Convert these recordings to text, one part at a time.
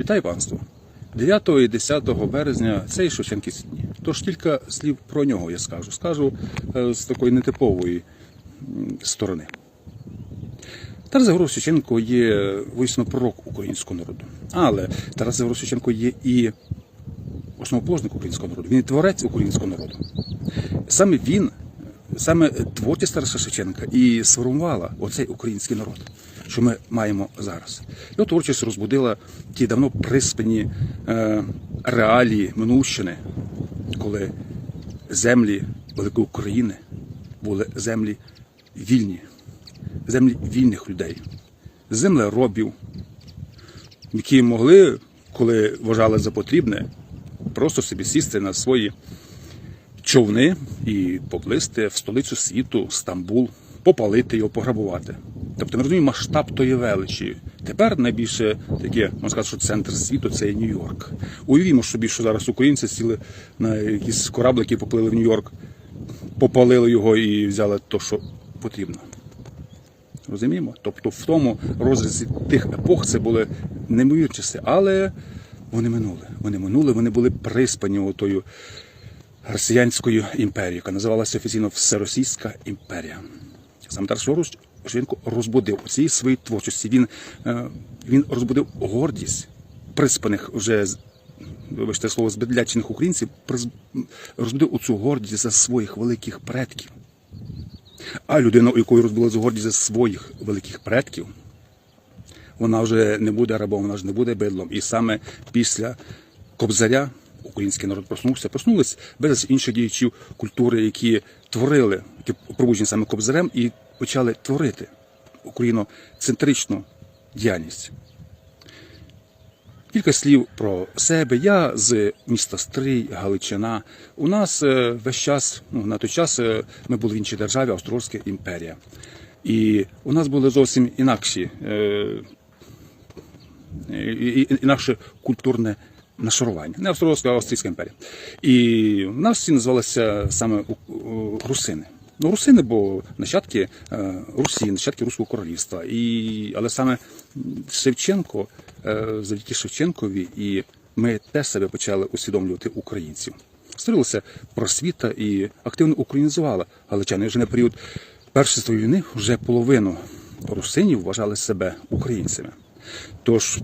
Вітаю панство! 9 і 10 березня це і Шевченківські дні. Тож кілька слів про нього я скажу. Скажу е, з такої нетипової сторони. Тарас Григорович Шевченко є висно пророк українського народу. Але Тарас Григорович Шевченко є і основоположник українського народу. Він і творець українського народу. Саме він, саме творчість Тараса Шевченка і сформувала оцей український народ, що ми маємо зараз. Його творчість розбудила ті давно приспані е, реалії минувщини, коли землі Великої України були землі вільні, землі вільних людей, землеробів, які могли, коли вважали за потрібне, просто собі сісти на свої човни і поплисти в столицю світу, Стамбул, попалити його, пограбувати. Тобто ми розуміємо масштаб тої величі. Тепер найбільше таке, можна сказати, що центр світу це Нью-Йорк. Уявімо собі, що зараз українці сіли на якісь кораблики, поплили в Нью-Йорк, попалили його і взяли те, що потрібно. Розуміємо? Тобто в тому розрізі тих епох це були неймовірні часи, але вони минули. Вони минули, вони були приспані отою росіянською імперією, яка називалася офіційно Всеросійська імперія. Саме Тарас Шевченко розбудив у цій своїй творчості. Він, е, він розбудив гордість приспаних вже вибачте слово збедлячених українців, розбудив оцю гордість за своїх великих предків. А людина, у якої розбулася гордість за своїх великих предків, вона вже не буде рабом, вона ж не буде бидлом. І саме після Кобзаря український народ проснувся, проснулись без інших діячів культури, які творили, які пробуджені саме Кобзарем, і почали творити україноцентричну діяльність. Кілька слів про себе. Я з міста Стрий, Галичина. У нас е, весь час, ну на той час е, ми були в іншій державі, Австро-Угорська імперія. І у нас були зовсім інакші, е, інакше культурне нашарування. Не Австро-Угорська, а Австрійська імперія. І в нас всі називалися саме русини. Ну, русини, бо нащадки е, Русі, нащадки Руського королівства. І, але саме Шевченко, е, завдяки Шевченкові, і ми теж себе почали усвідомлювати українців. Створилася просвіта і активно українізувала галичани. Вже на період Першої війни вже половину русинів вважали себе українцями. Тож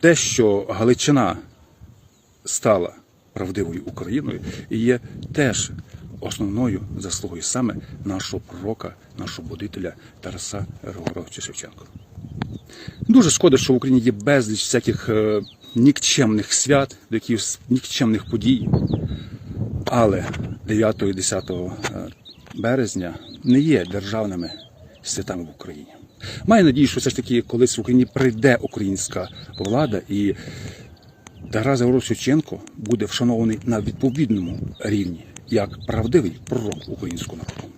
те, що Галичина стала правдивою Україною є теж основною заслугою саме нашого пророка, нашого будителя Тараса Григоровича Шевченка. Дуже шкода, що в Україні є безліч всяких е, нікчемних свят, якихось нікчемних подій. Але 9 і 10 е, березня не є державними святами в Україні. Маю надію, що все ж таки колись в Україні прийде українська влада і Тарас Шевченко буде вшанований на відповідному рівні як правдивий пророк українського народу.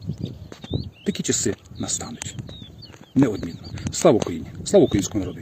Такі часи настануть неодмінно. Слава Україні! Слава українському народу!